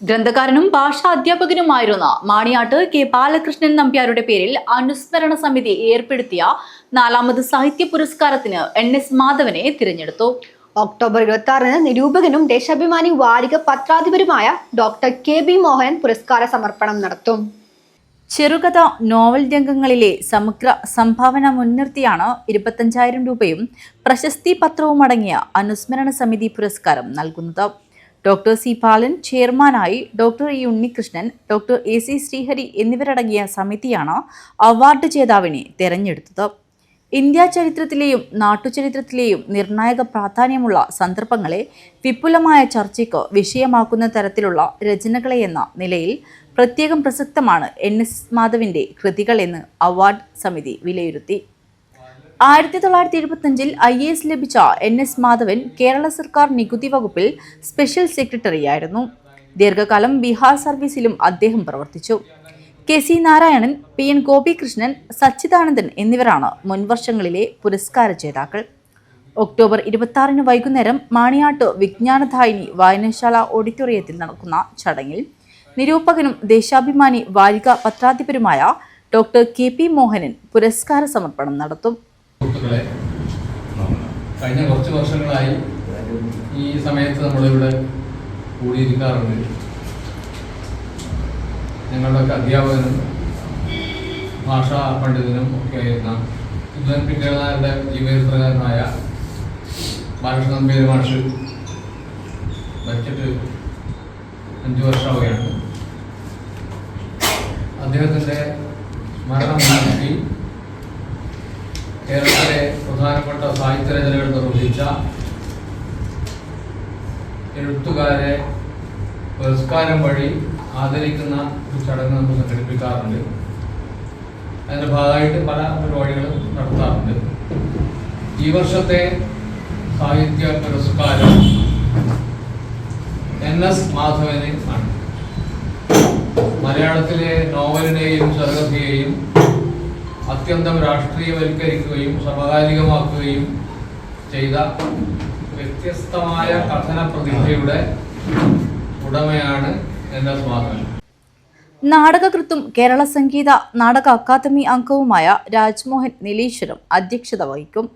ഗ്രന്ഥകാരനും ഭാഷാ അധ്യാപകനുമായിരുന്ന മാണിയാട്ട് കെ ബാലകൃഷ്ണൻ നമ്പ്യാരുടെ പേരിൽ അനുസ്മരണ സമിതി ഏർപ്പെടുത്തിയ നാലാമത് സാഹിത്യ പുരസ്കാരത്തിന് എൻ എസ് മാധവനെ തിരഞ്ഞെടുത്തു. ഒക്ടോബർ ഇരുപത്തി ആറിന് നിരൂപകനും ദേശാഭിമാനി വാരിക പത്രാധിപരുമായ ഡോക്ടർ കെ ബി മോഹൻ പുരസ്കാര സമർപ്പണം നടത്തും. ചെറുകഥ നോവൽ രംഗങ്ങളിലെ സമഗ്ര സംഭാവന മുൻനിർത്തിയാണ് ഇരുപത്തഞ്ചായിരം രൂപയും പ്രശസ്തി പത്രവും അടങ്ങിയ അനുസ്മരണ സമിതി പുരസ്കാരം നൽകുന്നത്. ഡോക്ടർ സി പാലൻ ചെയർമാനായി doctor E Unnikrishnan doctor A C Sreehari എന്നിവരടങ്ങിയ സമിതിയാണ് അവാർഡ് ജേതാവിനെ തെരഞ്ഞെടുത്തത്. ഇന്ത്യ ചരിത്രത്തിലെയും നാട്ടുചരിത്രത്തിലെയും നിർണായക പ്രാധാന്യമുള്ള സന്ദർഭങ്ങളെ വിപുലമായ ചർച്ചയ്ക്ക് വിഷയമാക്കുന്ന തരത്തിലുള്ള രചനകളെ എന്ന നിലയിൽ പ്രത്യേകം പ്രസക്തമാണ് എൻ എസ് മാധവിന്റെ കൃതികളെന്ന് അവാർഡ് സമിതി വിലയിരുത്തി. ആയിരത്തി തൊള്ളായിരത്തി എഴുപത്തഞ്ചിൽ ഐ എ എസ് ലഭിച്ച എൻ എസ് മാധവൻ കേരള സർക്കാർ നികുതി വകുപ്പിൽ സ്പെഷ്യൽ സെക്രട്ടറിയായിരുന്നു. ദീർഘകാലം ബീഹാർ സർവീസിലും അദ്ദേഹം പ്രവർത്തിച്ചു. K C Narayanan P N Gopikrishnan Sachidanandan എന്നിവരാണ് മുൻവർഷങ്ങളിലെ പുരസ്കാര ജേതാക്കൾ. ഒക്ടോബർ ഇരുപത്തി ആറിന് വൈകുന്നേരം മാണിയാട്ട് വിജ്ഞാനധായിനി വായനശാല ഓഡിറ്റോറിയത്തിൽ നടക്കുന്ന ചടങ്ങിൽ നിരൂപകനും ദേശാഭിമാനി വാരിക പത്രാധിപരുമായ ഡോക്ടർ കെ പി മോഹനൻ പുരസ്കാര സമർപ്പണം നടത്തും. സുഹൃത്തുക്കളെ കഴിഞ്ഞ കുറച്ച് വർഷങ്ങളായി ഈ സമയത്ത് നമ്മളിവിടെ കൂടിയിരിക്കാറുണ്ട്. ഞങ്ങളുടെയൊക്കെ അധ്യാപകനും ഭാഷാ പണ്ഡിതനും ഒക്കെ ആയിരുന്ന വിദ്വാൻ പിറ്റേനാരുടെ ജീവചരിത്രകാരനായ ബാലകൃഷ്ണൻ പേര് മാഷ് മരിച്ചിട്ട് അഞ്ചു വർഷമാവുകയാണ്. അദ്ദേഹത്തിന്റെ മരണം കേരളത്തിലെ പ്രധാനപ്പെട്ട സാഹിത്യ രചനകൾ നിർവഹിച്ച എഴുത്തുകാരെ പുരസ്കാരം വഴി ആദരിക്കുന്ന ഒരു ചടങ്ങ് നമ്മൾ സംഘടിപ്പിക്കാറുണ്ട്. അതിന്റെ ഭാഗമായിട്ട് പല പരിപാടികളും നടത്താറുണ്ട്. ഈ വർഷത്തെ സാഹിത്യ പുരസ്കാരം എൻ എസ് മാധവന് ആണ്. മലയാളത്തിലെ നോവലിനെയും ചെറുകഥയെയും അത്യന്തം രാഷ്ട്രീയവൽക്കരിക്കുകയും സമകാലികമാക്കുകയും ചെയ്ത വ്യത്യസ്തമായ കഥന പ്രതിഭയുടെ ഉടമയാണ് എൻ സ്വാഗതം. നാടകകൃത്തും കേരള സംഗീത നാടക അക്കാദമി അംഗവുമായ രാജ്മോഹൻ നീലീശ്വരം അധ്യക്ഷത വഹിക്കും.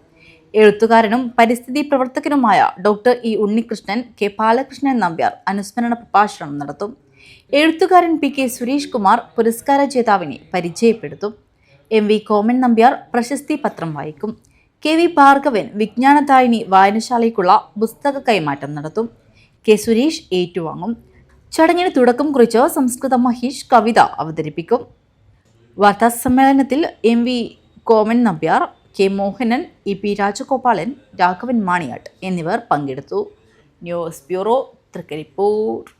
എഴുത്തുകാരനും പരിസ്ഥിതി പ്രവർത്തകനുമായ doctor E Unnikrishnan K Balakrishnan Nambiar അനുസ്മരണ പ്രഭാഷണം നടത്തും. എഴുത്തുകാരൻ പി കെ സുരേഷ് കുമാർ പുരസ്കാര ജേതാവിനെ പരിചയപ്പെടുത്തും. എം വി കോമൻ നമ്പ്യാർ പ്രശസ്തി പത്രം വായിക്കും. കെ വി ഭാർഗവൻ വിജ്ഞാനദായിനി വായനശാലയ്ക്കുള്ള പുസ്തക കൈമാറ്റം നടത്തും. കെ സുരേഷ് ഏറ്റുവാങ്ങും. ചടങ്ങിന് തുടക്കം കുറിച്ച് സംസ്കൃത മഹീഷ് കവിത അവതരിപ്പിക്കും. വാർത്താസമ്മേളനത്തിൽ M V Koman Nambiar K Mohanan E P Rajagopalan Raghavan Maniyat എന്നിവർ പങ്കെടുത്തു. News bureau Trikaripur.